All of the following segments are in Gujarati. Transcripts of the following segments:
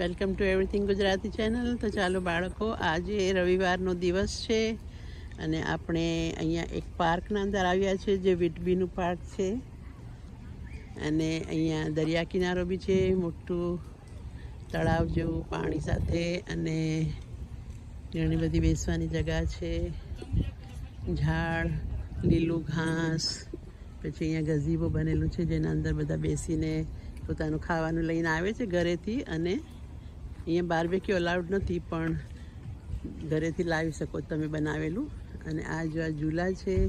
Welcome to everything Gujarati channel. તો ચાલો બાળકો, આજે રવિવારનો દિવસ છે અને આપણે અહીંયા એક પાર્કના અંદર આવ્યા છે જે વિટબીનું પાર્ક છે. અને અહીંયા દરિયા કિનારો બી છે, મોટું તળાવ જેવું, પાણી સાથે અને ઘણી બધી બેસવાની જગા છે. ઝાડ, લીલું ઘાસ, પછી અહીંયા ગઝીબો બનેલું છે જેના અંદર બધા બેસીને પોતાનું ખાવાનું લઈને આવે છે ઘરેથી અને અહીંયા બાર્બેક્યુ અલાઉડ નથી, પણ ઘરેથી લાવી શકો તમે બનાવેલું. અને આ જો આ ઝૂલા છે,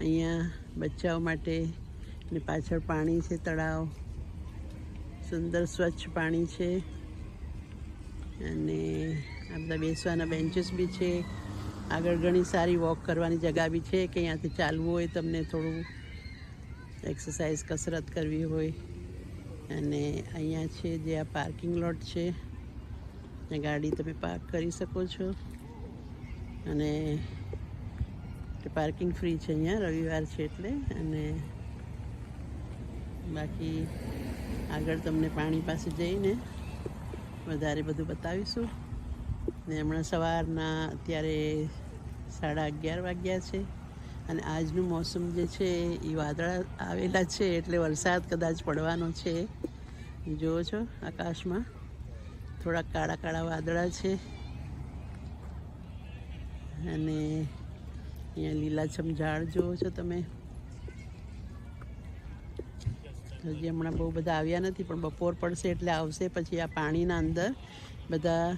અહીંયા બચ્ચાઓ માટે ને પાછળ પાણી છે, તળાવ. સુંદર સ્વચ્છ પાણી છે. અને આ બધા બેસવાના બેન્ચીસ બી છે. આગળ ઘણી સારી વોક કરવાની જગા બી છે, કે અહીંયાથી ચાલવું હોય, તમને થોડું એક્સરસાઇઝ કસરત કરવી હોય. અને અહીંયા છે જે આ પાર્કિંગ લોટ છે. ત્યાં ગાડી તમે પાર્ક કરી શકો છો. અને પાર્કિંગ ફ્રી છે અહીંયા, રવિવાર છે એટલે. અને બાકી આગળ તમને પાણી પાસે જઈને વધારે બધું બતાવીશું. ને હમણાં સવારના અત્યારે સાડા અગિયાર વાગ્યા છે. અને આજનું મોસમ જે છે એ વાદળા આવેલા છે એટલે વરસાદ કદાચ પડવાનો છે. જુઓ છો આકાશમાં થોડા કાળા કાળા વાદળા છે. અને અહીંયા લીલાછમ ઝાડ જુઓ છો તમે. હજી હમણાં બહુ બધા આવ્યા નથી, પણ બપોર પડશે એટલે આવશે. પછી આ પાણીના અંદર બધા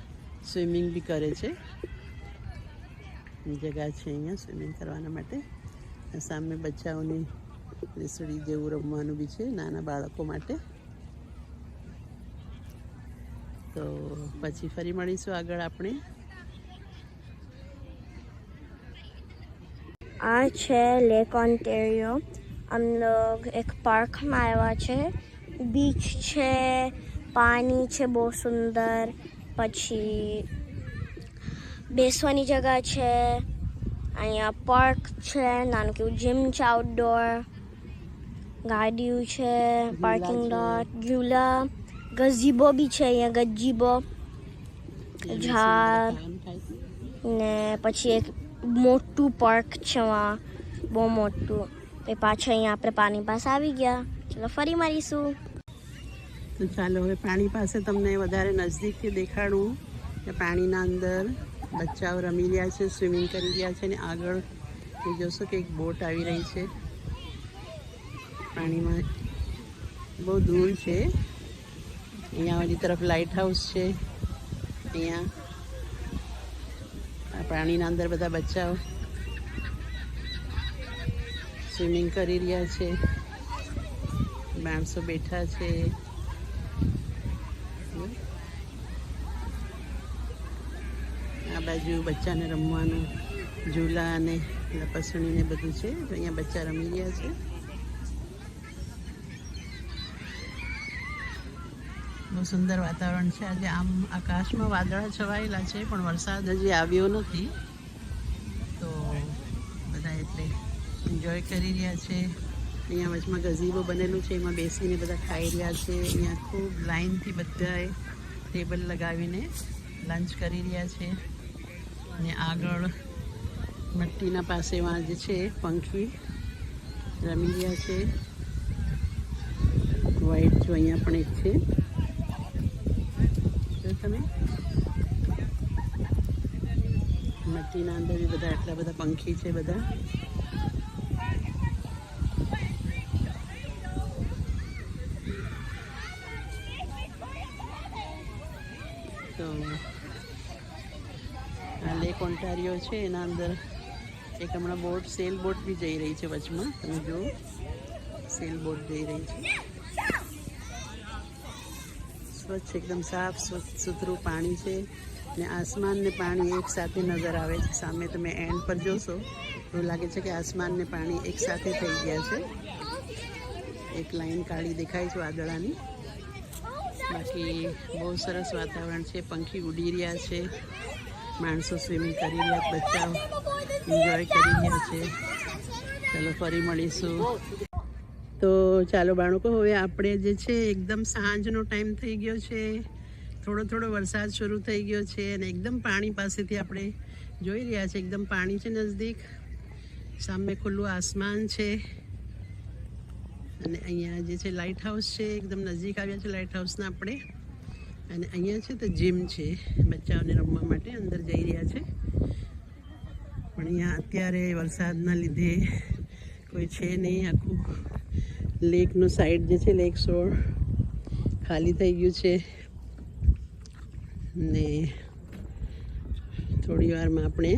સ્વિમિંગ બી કરે છે. જગા છે અહીંયા સ્વિમિંગ કરવાના માટે. સામે બચ્ચાઓની રેસડી જેવું રમવાનું બી છે, નાના બાળકો માટે. તો પછી ફરી મળીશું આગળ આપણે. આ છે લેક ઓન્ટેરિયો. અમ લોગ એક પાર્કમાં આવ્યા છે. બીચ છે, પાણી છે બહુ સુંદર. પછી બેસવાની જગા છે. અહીંયા પાર્ક છે નાનું કેવું જીમ છે આઉટડોર ગાડીઓ છે પાર્કિંગ. લોટ ઝૂલા ગઝીબો બી છે અહીંયા ગજીબો. ઝાડ. ને પછી એક મોટું પાર્ક છે વहाँ બહુ મોટું. એ પાછળ અહીંયા આપણે પાણી પાસે આવી ગયા. ચલો ફરી મળીશું. તો ચાલો હવે પાણી પાસે તમને વધારે નજદીકથી દેખાડું કે પાણીના અંદર બચ્ચાઓ રમી રહ્યા છે સ્વિમિંગ કરી રહ્યા છે અને આગળ એ જોશો કે એક બોટ આવી રહી છે. પાણીમાં બહુ દૂર છે. અહીંયા ઓલી તરફ લાઇટ હાઉસ છે. અહીંયા પાણીના અંદર બધા બચ્ચાઓ સ્વિમિંગ કરી રહ્યા છે. માણસો બેઠા છે આ બાજુ બચ્ચાને રમવાનું, ઝૂલા અને લપસણી ને બધું છે. તો અહીંયા બચ્ચા રમી રહ્યા છે. બહુ સુંદર વાતાવરણ છે. આજે આમ આકાશમાં વાદળા છવાયેલા છે, પણ વરસાદ હજી આવ્યો નથી. તો બધા એટલે એન્જોય કરી રહ્યા છે. અહીંયા વચમાં ગઝીબો બનેલું છે. એમાં બેસીને બધા ખાઈ રહ્યા છે. અહીંયા ખૂબ લાઇનથી બધાએ ટેબલ લગાવીને લંચ કરી રહ્યા છે. અને આગળ મટ્ટીના પાસેમાં જે છે, પંખી રમી રહ્યા છે. વ્હાઈટ જો અહીંયા પણ એક છે. તમે. મટ્ટીના અંદર બધા એટલા બધા પંખી છે બધા તો આ છે, એના અંદર એક હમણાં બોટ, સેલ બોટ બી જઈ રહી છે વચમાં, તમે જુઓ. સેલ બોટ જઈ રહી છે. સ્વચ્છ, એકદમ સાફ, સ્વચ્છ, સુથરું પાણી છે ને આસમાન ને પાણી એક સાથે નજર આવે છે. સામે તમે એન્ડ પર જોશો એવું લાગે છે કે આસમાન ને પાણી એક સાથે થઈ ગયા છે. એક લાઈન કાળી દેખાય છે વાદળાની. બાકી બહુ સરસ વાતાવરણ છે, પંખી ઉડી રહ્યા છે. માણસો સ્વિમિંગ કરી રહ્યા બચ્ચાઓ એન્જોય કરી રહ્યા છે. ચાલો ફરી મળીશું. તો ચાલો બાળકો, હવે આપણે જે છે, એકદમ સાંજનો ટાઈમ થઈ ગયો છે. થોડો થોડો વરસાદ શરૂ થઈ ગયો છે અને એકદમ પાણી પાસેથી આપણે જોઈ રહ્યા છે. એકદમ પાણી છે નજદીક. સામે ખુલ્લું આસમાન છે. અને અહીંયા જે છે લાઇટ હાઉસ છે. એકદમ નજીક આવ્યા છે લાઇટ હાઉસના આપણે. અને અહીંયા છે તો જીમ છે. બચ્ચાઓને રમવા માટે અંદર જઈ રહ્યા છે. પણ અહીંયા અત્યારે વરસાદના લીધે કોઈ છે નહીં. આખું લેકનું સાઈડ જે છે લેક શોર ખાલી થઈ ગયું છે. ને થોડી વારમાં આપણે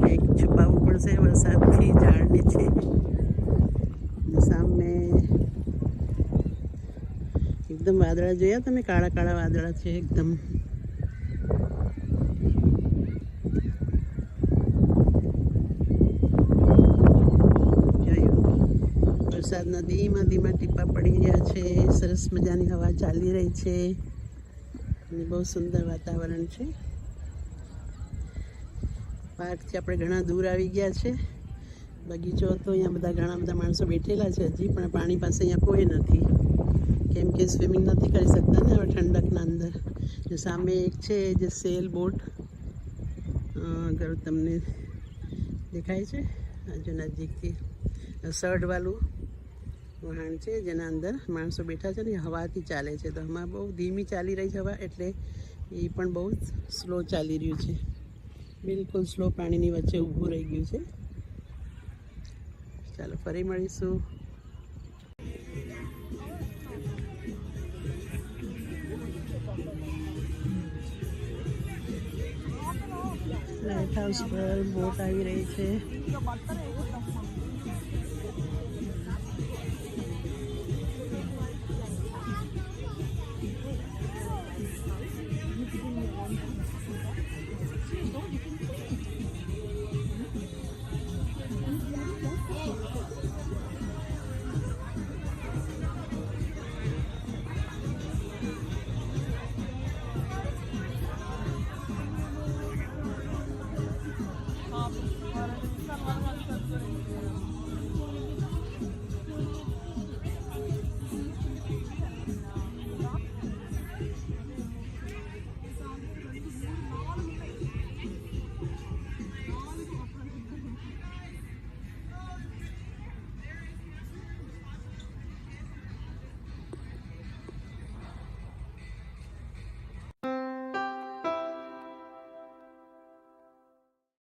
કંઈક છુપાવવું પડશે વરસાદથી ઝાડ નીચે ને સામે એકદમ વાદળા જોયા તમે? કાળા કાળા વાદળા છે એકદમ. વરસાદના ધીમા ધીમા ટીપા પડી રહ્યા છે. સરસ મજાની હવા ચાલી રહી છે. અને બહુ સુંદર વાતાવરણ છે. પાર્કથી આપણે ઘણા દૂર આવી ગયા છે. બગીચો હતો, અહીંયા બધા ઘણા બધા માણસો બેઠેલા છે હજી, પણ પાણી પાસે અહીંયા કોઈ નથી. કેમ કે સ્વિમિંગ નથી કરી શકતા ને, હવે ઠંડકના અંદર. જે સામે એક છે, જે સેલ બોટ. અગર તમને દેખાય છે. હજુ નજીકથી સર્ડવાળું વહાણ છે, જેના અંદર માણસો બેઠા છે ને હવાથી ચાલે છે. તો હમણાં બહુ ધીમી ચાલી રહી છે હવા, એટલે એ પણ બહુ સ્લો ચાલી રહ્યું છે. બિલકુલ સ્લો પાણીની વચ્ચે ઊભું રહી ગયું છે. ચાલો ફરી મળીશું. લાઇટ હાઉસ પર બોટ આવી રહી છે.